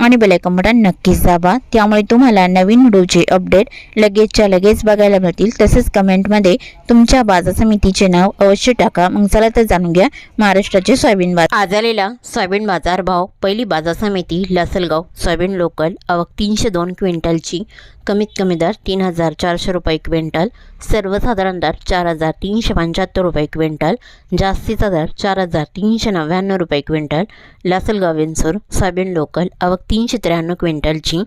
आणि bell icon button नक्कीच दाबा. त्यामुळे तुम्हाला नवीन व्हिडिओचे अपडेट लगेचच्या लगेच बघायला मिळतील. तसेच कमेंटमध्ये तुमच्या बाजार समितीचे नाव अवश्य टाका. मग चला तर जाणून घ्या महाराष्ट्राचे सोयाबीन बाजार. आज आलेला सोयाबीन बाजार भाव पहिली बाजार समिती लासलगाव सोयाबीन लोकल आवक तीनशे दोन क्विंटलची. कमीत कमी दर तीन हजार चारशे रुपये क्विंटल. सर्वसाधारण दर चार हजार तीनशे पंच्याहत्तर रुपये क्विंटल. जास्तीचा दर चार हजार तीनशे नव्याण्णव रुपये quintal. Lasalgaon Vinchur soybean local आवक तीनशे त्र्याण्णव क्विंटलची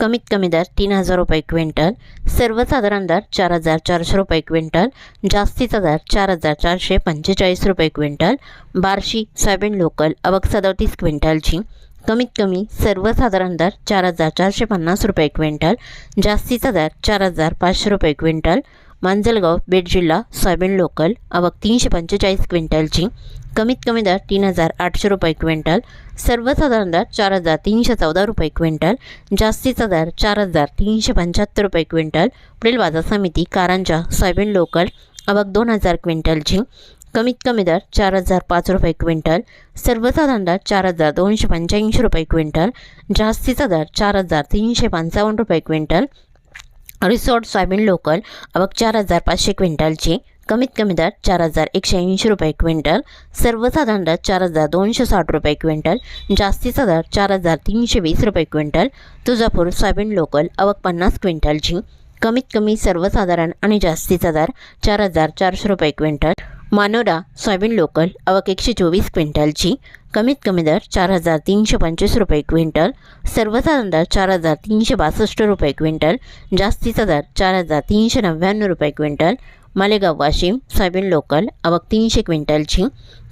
कमीत कमी दर तीन हजार रुपये क्विंटल सर्वसाधारण दर चार हजार चारशे रुपये क्विंटल जास्तीचा दर चार हजार चारशे पंचेचाळीस रुपये क्विंटल बार्शी सोयाबीन लोकल आवक सदोतीस क्विंटलची कमीत कमी सर्वसाधारण दर चार हजार चारशे पन्नास रुपये क्विंटल जास्तीचा दर चार हजार पाचशे रुपये क्विंटल मांजलगाव बीड जिल्हा सोयाबीन लोकल आवक तीनशे पंचेचाळीस क्विंटलची कमीत कमी दर तीन हजार आठशे रुपये क्विंटल सर्वसाधारण दर चार हजार तीनशे चौदा रुपये क्विंटल जास्तीचा दर चार हजार तीनशे पंच्याहत्तर रुपये क्विंटल. पुढील बाजार समिती कारंजा सोयाबीन लोकल आवक दोन हजार क्विंटलची कमीत कमी दर चार हजार पाच रुपये क्विंटल सर्वसाधारण दर चार हजार दोनशे पंच्याऐंशी रुपये क्विंटल जास्तीचा दर चार हजार तीनशे पंचावन्न रुपये क्विंटल. रिसॉर्ट सोयाबीन लोकल आवक चार हजार पाचशे क्विंटलची कमीत कमी दर चार हजार एकशे ऐंशी रुपये क्विंटल सर्वसाधारण दर चार हजार दोनशे साठ रुपये क्विंटल जास्तीचा दर चार हजार तीनशे वीस रुपये क्विंटल तुळजापूर सोयाबीन लोकल आवक पन्नास क्विंटलची कमीत कमी सर्वसाधारण आणि जास्तीचा दर चार हजार चारशे रुपये क्विंटल मानोरा सोयाबीन लोकल अवक एकशे चोवीस क्विंटलची कमीत कमी दर चार हजार तीनशे पंचवीस रुपये क्विंटल सर्वसाधारण दर चार हजार तीनशे बासष्ट रुपये क्विंटल जास्तीचा दर चार हजार तीनशे नव्याण्णव रुपये quintal Malegaon Washim soybean local आवक तीनशे क्विंटलची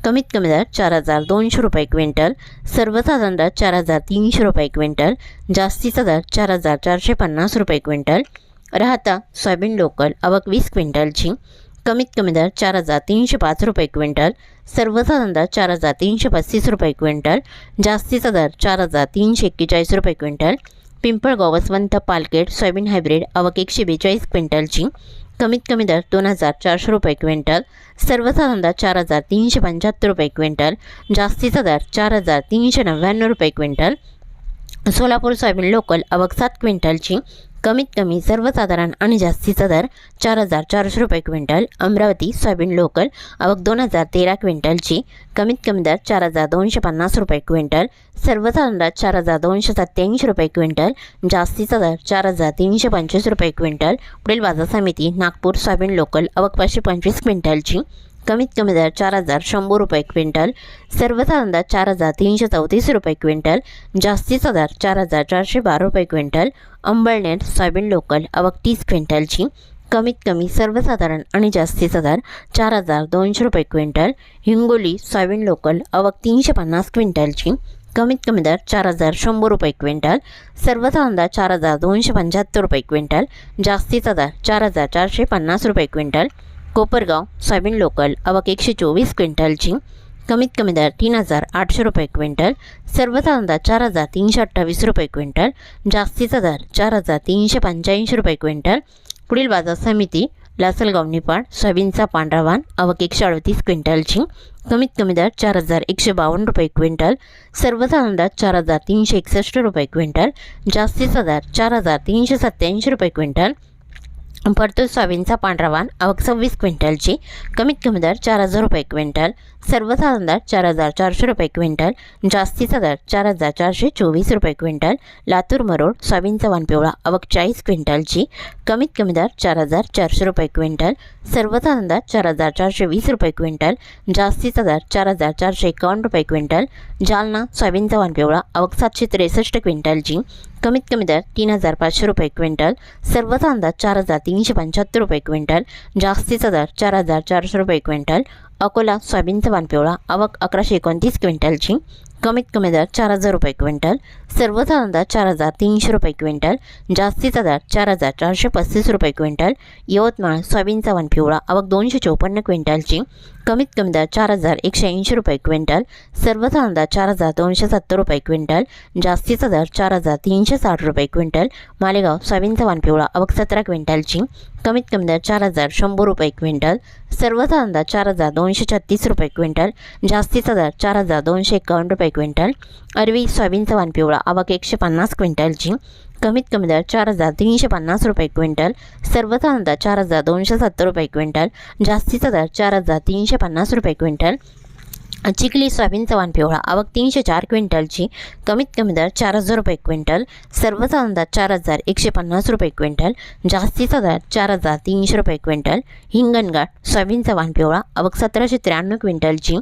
कमीत कमी दर चार हजार दोनशे रुपये क्विंटल सर्वसाधारण दर चार हजार तीनशे रुपये क्विंटल जास्तीचा दर चार हजार चारशे पन्नास रुपये क्विंटल. राहता सोयाबीन लोकल आवक वीस क्विंटलची कमीत कमी दर चार हजार तीनशे पाच रुपये क्विंटल सर्वसाधारण दर चार हजार तीनशे पस्तीस रुपये क्विंटल जास्तीचा दर चार हजार तीनशे एक्केचाळीस रुपये क्विंटल. पिंपळगाव वसवंत पालकेट सोयाबीन हायब्रिड आवक एकशे बेचाळीस क्विंटलची कमीत कमी दर दोन हजार चारशे रुपये क्विंटल सर्वसाधारण दर चार हजार तीनशे पंच्याहत्तर रुपये क्विंटल जास्तीचा दर चार हजार तीनशे नव्याण्णव रुपये क्विंटल. सोलापूर सोयाबीन लोकल आवक सात क्विंटलची कमीत कमी सर्वसाधारण आणि जास्तीचा दर चार हजार चारशे रुपये क्विंटल अमरावती सोयाबीन लोकल आवक दोन हजार तेरा क्विंटलची कमीत कमी दर चार हजार दोनशे पन्नास रुपये क्विंटल सर्वसाधारण दर चार हजार दोनशे सत्त्याऐंशी रुपये क्विंटल जास्तीचा दर चार हजार तीनशे पंचवीस रुपये क्विंटल. पुढील बाजार समिती नागपूर सोयाबीन लोकल आवक पाचशे पंचवीस क्विंटलची कमीत कमी दर चार हजार शंभर रुपये क्विंटल सर्वसाधारण दर चार हजार तीनशे चौतीस रुपये क्विंटल जास्तीचा दर चार हजार चारशे बारा रुपये क्विंटल अंबळनेर सोयाबीन लोकल आवक तीस क्विंटलची कमीत कमी सर्वसाधारण आणि जास्तीचा दर चार हजार दोनशे रुपये क्विंटल हिंगोली सोयाबीन लोकल आवक तीनशे पन्नास क्विंटलची कमीत कमी दर चार हजार शंभर रुपये क्विंटल सर्वसाधारण दर चार हजार दोनशे पंच्याहत्तर रुपये क्विंटल जास्तीचा दर चार हजार चारशे पन्नास रुपये क्विंटल कोपरगाव सोयाबीन लोकल आवक एकशे चोवीस क्विंटलची कमीत कमी दर तीन हजार आठशे रुपये क्विंटल सर्वसाधारण दर चार हजार तीनशे अठ्ठावीस रुपये क्विंटल जास्तीचा दर चार हजार तीनशे पंच्याऐंशी रुपये क्विंटल. पुढील बाजार समिती लासलगाव निपाड सोयाबीनचा पांढरा वाण आवक एकशे अडतीस क्विंटलची कमीत कमी दर चार हजार एकशे बावन्न रुपये क्विंटल सर्वसाधारण दर चार हजार तीनशे एकसष्ट रुपये क्विंटल जास्तीचा दर चार हजार तीनशे सत्त्याऐंशी रुपये क्विंटल. परतूर सोयाबीनचा पांढरा वाण आवक सव्वीस क्विंटलची कमीत कमी दर चार हजार रुपये क्विंटल सर्वसाधारण दर चार हजार चारशे रुपये क्विंटल जास्तीचा दर चार हजार चारशे चोवीस रुपये क्विंटल लातूर मरोड सोयाबीनचा वाण पिवळा आवक चाळीस क्विंटलची कमीत कमी दर चार हजार चारशे रुपये क्विंटल सर्वसाधारण दर चार हजार चारशे वीस रुपये क्विंटल जास्तीचा दर चार हजार चारशे एकावन्न रुपये क्विंटल जालना सोयाबीनचा वानपिवळा आवक सातशे त्रेसष्ट क्विंटलची कमीत कमी दर तीन हजार पाचशे रुपये क्विंटल सर्वसाधारण दर चार हजार तीनशे पंच्याहत्तर रुपये क्विंटल जास्तीचा दर चार हजार चारशे रुपये क्विंटल अकोला सोयाबीनचा वानपिवळा आवक अकराशे एकोणतीस क्विंटलची कमीत कमी दर चार हजार रुपये क्विंटल सर्वचा दर चार हजार तीनशे रुपये क्विंटल जास्तीचा दर चार हजार चारशे पस्तीस रुपये क्विंटल यवतमाळ सोयाबीनचा वन पिवळा आवक दोनशे चौपन्न क्विंटलची कमीत कमी दर चार हजार एकशे ऐंशी रुपये क्विंटल सर्वचा दर चार हजार दोनशे सत्तर रुपये क्विंटल जास्तीचा दर चार हजार तीनशे साठ रुपये क्विंटल मालेगाव सोयाबीनचा वन पिवळा आवक सतरा क्विंटलची कमीत कमी दर चार हजार शंभर रुपये क्विंटल सर्वचा दर चार हजार दोनशे छत्तीस रुपये क्विंटल जास्तीचा दर चार हजार दोनशे एकावन्न रुपये क्विंटल अरवी सोयाबीनचा वन पिवळा आवक एकशे पन्नास क्विंटलची कमीत कमी दर चार हजार तीनशे पन्नास रुपये क्विंटल सर्वचा अंदाज चार हजार दोनशे सत्तर रुपये क्विंटल जास्तीचा दर चार हजार तीनशे पन्नास रुपये क्विंटल चिखली सोयाबीनचा वाण पिवळा. आवक तीनशे चार क्विंटलची. कमीत कमी दर चार हजार रुपये क्विंटल. सर्वचा अंदाज चार हजार एकशे पन्नास रुपये क्विंटल. जास्तीचा दर चार हजार तीनशे रुपये क्विंटल. हिंगणघाट सोयाबीनचा वाण पिवळा. आवक सतराशे त्र्याण्णव क्विंटलची.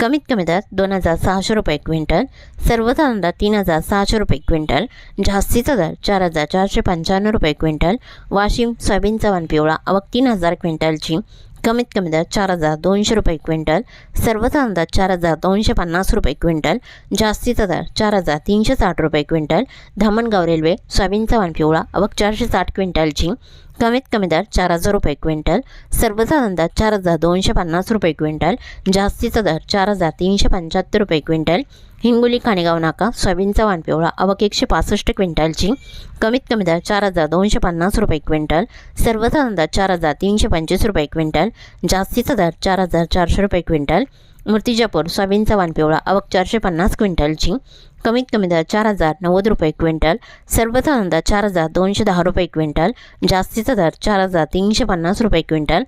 कमीत कमी दर दोन हजार सहाशे रुपये क्विंटल. सर्वचा अंदाज तीन हजार सहाशे रुपये क्विंटल. जास्तीचा दर चार हजार चारशे पंच्याण्णव रुपये क्विंटल. वाशिम सोयाबीनचा वाण पिवळा. आवक तीन हजार क्विंटलची. कमीत कमी दर चार हजार दोनशे रुपये क्विंटल सर्वचा अंदाज चार हजार दोनशे पन्नास रुपये क्विंटल जास्तीचा दर चार हजार तीनशे साठ रुपये क्विंटल धामणगाव रेल्वे सोयाबीनचा वाण पिवळा अवक चारशे साठ क्विंटलची कमीत कमी दर चार हजार रुपये क्विंटल सर्वसाधारण अंदाज चार हजार दोनशे पन्नास रुपये क्विंटल जास्तीचा दर चार हजार तीनशे पंच्याहत्तर रुपये क्विंटल हिंगोली खाणेगाव नाका सोयाबीनचा वाण पिवळा अवक एकशे पासष्ट क्विंटलची कमीत कमी दर चार हजार दोनशे पन्नास रुपये क्विंटल सर्वचा दर चार हजार तीनशे पंचवीस रुपये क्विंटल जास्तीचा दर चार हजार चारशे रुपये क्विंटल मूर्तिजापूर सोयाबीनचा वानपिवळा अवक चारशे पन्नास क्विंटलची कमीत कमी दर चार हजार नव्वद रुपये क्विंटल सर्वचा दर चार हजार दोनशे दहा रुपये क्विंटल जास्तीचा दर चार हजार तीनशे पन्नास रुपये क्विंटल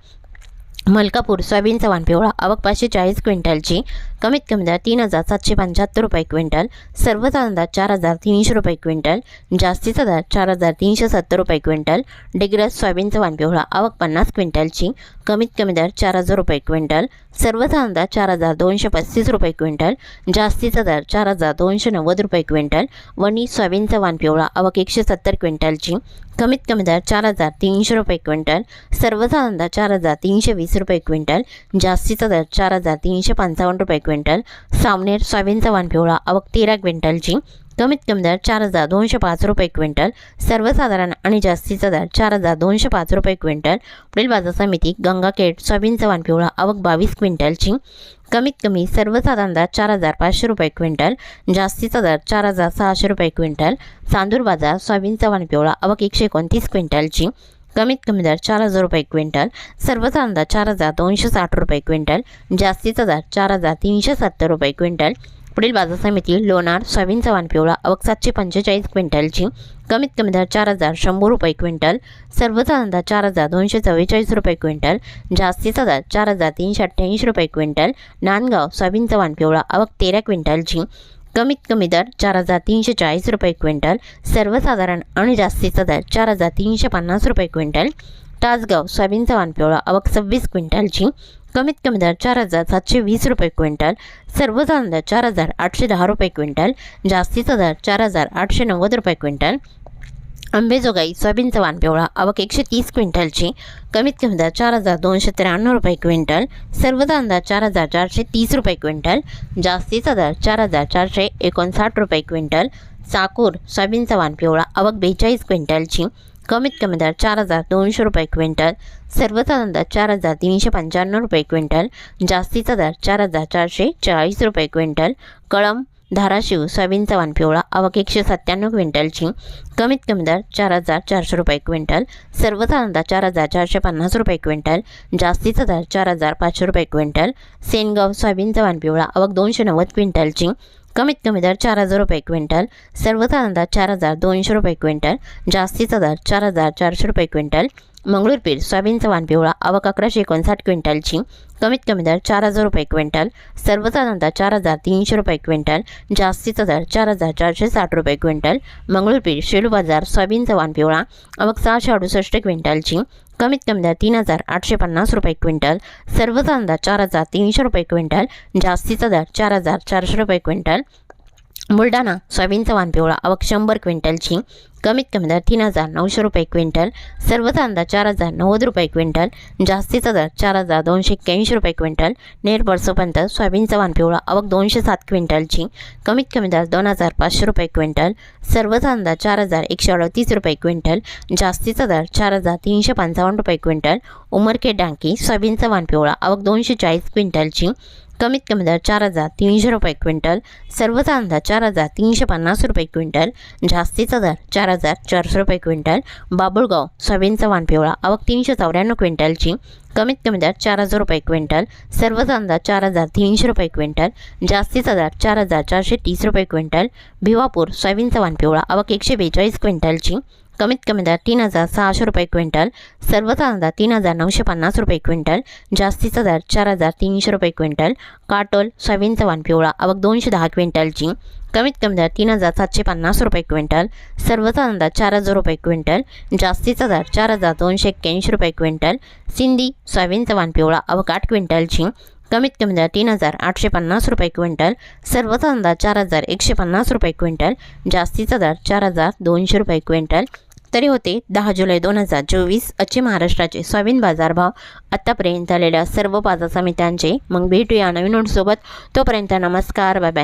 मलकापूर सोयाबीनचा वानपिवळा आवक पाचशे चाळीस क्विंटलची कमीत कमी दर तीन हजार सातशे पंच्याहत्तर रुपये क्विंटल सर्वचा दर चार हजार तीनशे रुपये क्विंटल जास्तीचा दर चार हजार तीनशे सत्तर रुपये क्विंटल डिग्रस सोयाबीनचा वान पिवळा आवक पन्नास क्विंटलची कमीत कमी दर चार हजार रुपये क्विंटल सर्वचा दर चार हजार दोनशे पस्तीस रुपये क्विंटल जास्तीचा दर चार हजार दोनशे नव्वद रुपये क्विंटल वणी सोयाबीनचा वानपिवळा आवक एकशे सत्तर क्विंटलची कमीत कमी दर चार हजार तीनशे रुपये क्विंटल सर्वचा दर चार हजार तीनशे वीस रुपये क्विंटल जास्तीचा दर चार हजार तीनशे पंचावन्न रुपये क्विंटल. क्विंटल सावनेर सोयाबीनचा वन पिवळा आवक तेरा क्विंटलची कमीत कमी दर चार हजार दोनशे पाच रुपये क्विंटल सर्वसाधारण आणि जास्तीचा दर चार हजार दोनशे पाच रुपये क्विंटल. पुढील बाजार समिती गंगाखेड सोयाबीनचा वन पिवळा आवक बावीस क्विंटलची कमीत कमी सर्वसाधारण दर चार हजार पाचशे रुपये क्विंटल जास्तीचा दर चार हजार सहाशे रुपये क्विंटल. चांदूर बाजार सोयाबीनचा वन पिवळा आवक एकशे एकोणतीस क्विंटलची कमीत कमी दर चार हजार रुपये क्विंटल सर्वचा अंदाज चार हजार दोनशे साठ रुपये क्विंटल जास्तीचा दर चार हजार तीनशे सत्तर रुपये क्विंटल. पुढील बाजार समिती लोणार सोयाबीनचा वाण पिवळा अवक सातशे पंचेचाळीस क्विंटलची. कमीत कमी दर चार हजार शंभर रुपये क्विंटल सर्वचा अंदाज चार हजार दोनशे चव्वेचाळीस रुपये क्विंटल जास्तीचा दर चार हजार तीनशे अठ्ठ्याऐंशी रुपये क्विंटल. नांदगाव सोयाबीनचा वाण पिवळा अवक तेरा क्विंटलची. कमीत कमी दर चार हजार तीनशे चाळीस रुपये क्विंटल सर्वसाधारण आणि जास्तीचा दर चार हजार तीनशे पन्नास रुपये क्विंटल तासगाव सोयाबीनचा वानपिवळा पिवळा अवक सव्वीस क्विंटलची कमीत कमी दर चार हजार सातशे वीस रुपये क्विंटल सर्वसाधारण दर चार हजार आठशे दहा रुपये क्विंटल जास्तीचा दर चार हजार आठशे नव्वद रुपये क्विंटल अंबेजोगाई सोयाबीनचं वाण पिवळा अवक एकशे तीस क्विंटलची कमीत कमी दर चार हजार दोनशे त्र्याण्णव रुपये क्विंटल सर्वचा अंदाज चार हजार चारशे तीस रुपये क्विंटल जास्तीचा दर चार हजार चारशे एकोणसाठ रुपये क्विंटल साकूर सोयाबीनचा वाण पिवळा अवक बेचाळीस क्विंटलची कमीत कमी दर चार हजार दोनशे रुपये क्विंटल सर्वचा अंदाज चार हजार तीनशे पंच्याण्णव रुपये क्विंटल जास्तीचा दर चार हजार चारशे चाळीस रुपये क्विंटल कळम धाराशिव सोयाबीनचा वाण पिवळा आवक एकशे सत्त्याण्णव क्विंटलची कमीत कमी दर चार हजार चारशे रुपये क्विंटल सर्वसाधारण दर चार हजार चारशे पन्नास रुपये क्विंटल जास्तीचा दर चार हजार पाचशे रुपये क्विंटल सेनगाव सोयाबीनचा वाण पिवळा आवक दोनशे नव्वद क्विंटलची कमीत कमी दर चार हजार रुपये क्विंटल सर्वसाधारण दर चार हजार दोनशे रुपये क्विंटल जास्तीचा दर चार हजार चारशे रुपये क्विंटल मंगळूरपीर सोयाबीनचा वाण पिवळा अवक अकराशे एकोणसाठ क्विंटलची कमीत कमी दर चार हजार रुपये क्विंटल सर्वसाधारण दर चार हजार तीनशे रुपये क्विंटल जास्तीचा दर चार हजार चारशे साठ रुपये क्विंटल मंगळूरपीर शेलू बाजार सोयाबीनचा वाण पिवळा अवक सहाशे अडुसष्ट क्विंटलची कमीत कमी दर तीन हजार आठशे पन्नास रुपये क्विंटल सर्वसाधारण दर चार हजार तीनशे रुपये क्विंटल जास्तीचा दर चार हजार चारशे रुपये क्विंटल बुलढाणा सोयाबीनचा वानपिवळा आवक शंभर क्विंटलची कमीत कमी दर तीन हजार नऊशे रुपये क्विंटल सर्वचा अंदाज चार हजार नव्वद रुपये क्विंटल जास्तीचा दर चार हजार दोनशे एक्क्याऐंशी रुपये क्विंटल नेट वर्षोपर्यंत सोयाबीनचा वानपिवळा आवक दोनशे सात क्विंटलची कमीत कमी दर दोन हजार पाचशे रुपये क्विंटल सर्वचा अंदाज चार हजार एकशे अडतीस रुपये क्विंटल जास्तीचा दर चार हजार तीनशे पंचावन्न रुपये क्विंटल उमरके डांकी सोयाबीनचा वानपिवळा आवक दोनशे चाळीस क्विंटलची कमीत कमी दर चार हजार तीनशे रुपये क्विंटल सर्वचा अंदाज चार हजार तीनशे पन्नास रुपये क्विंटल जास्तीचा दर चार हजार चारशे रुपये क्विंटल बाबुळगाव सोयाबीनचा वाण पिवळा आवक तीनशे चौऱ्याण्णव क्विंटलची कमीत कमी दर चार हजार रुपये क्विंटल सर्वचा अंदाज चार हजार तीनशे रुपये क्विंटल जास्तीचा दर चार हजार चारशे तीस रुपये क्विंटल भिवापूर सोयाबीनचा वाण पिवळा आवक एकशे बेचाळीस क्विंटलची कमीत कमी दर तीन हजार सहाशे रुपये क्विंटल सर्वसाधारण दर तीन हजार नऊशे पन्नास रुपये क्विंटल जास्तीचा दर चार हजार तीनशे रुपये क्विंटल काटोल सोयाबीनचा वाण पिवळा आवक दोनशे दहा क्विंटलची कमीत कमी दर तीन हजार सातशे पन्नास रुपये क्विंटल सर्वचा दर चार हजार रुपये क्विंटल जास्तीचा दर चार हजार दोनशे एक्क्याऐंशी रुपये क्विंटल सिंधी सोयाबीनचा वाण पिवळा आवक आठ क्विंटलची कमीत कमी दर तीन हजार आठशे पन्नास रुपये क्विंटल सर्वचा दर चार हजार एकशे पन्नास रुपये क्विंटल जास्तीचा दर चार हजार दोनशे रुपये क्विंटल. तरी होते दहा जुलै दोन हजार चोवीस अच्छे महाराष्ट्राचे सोयाबीन बाजारभाव. आत्तापर्यंत आलेल्या सर्व बाजार समित्यांचे मग भेटूया नवीन नोटसोबत तोपर्यंत नमस्कार बाय बाय.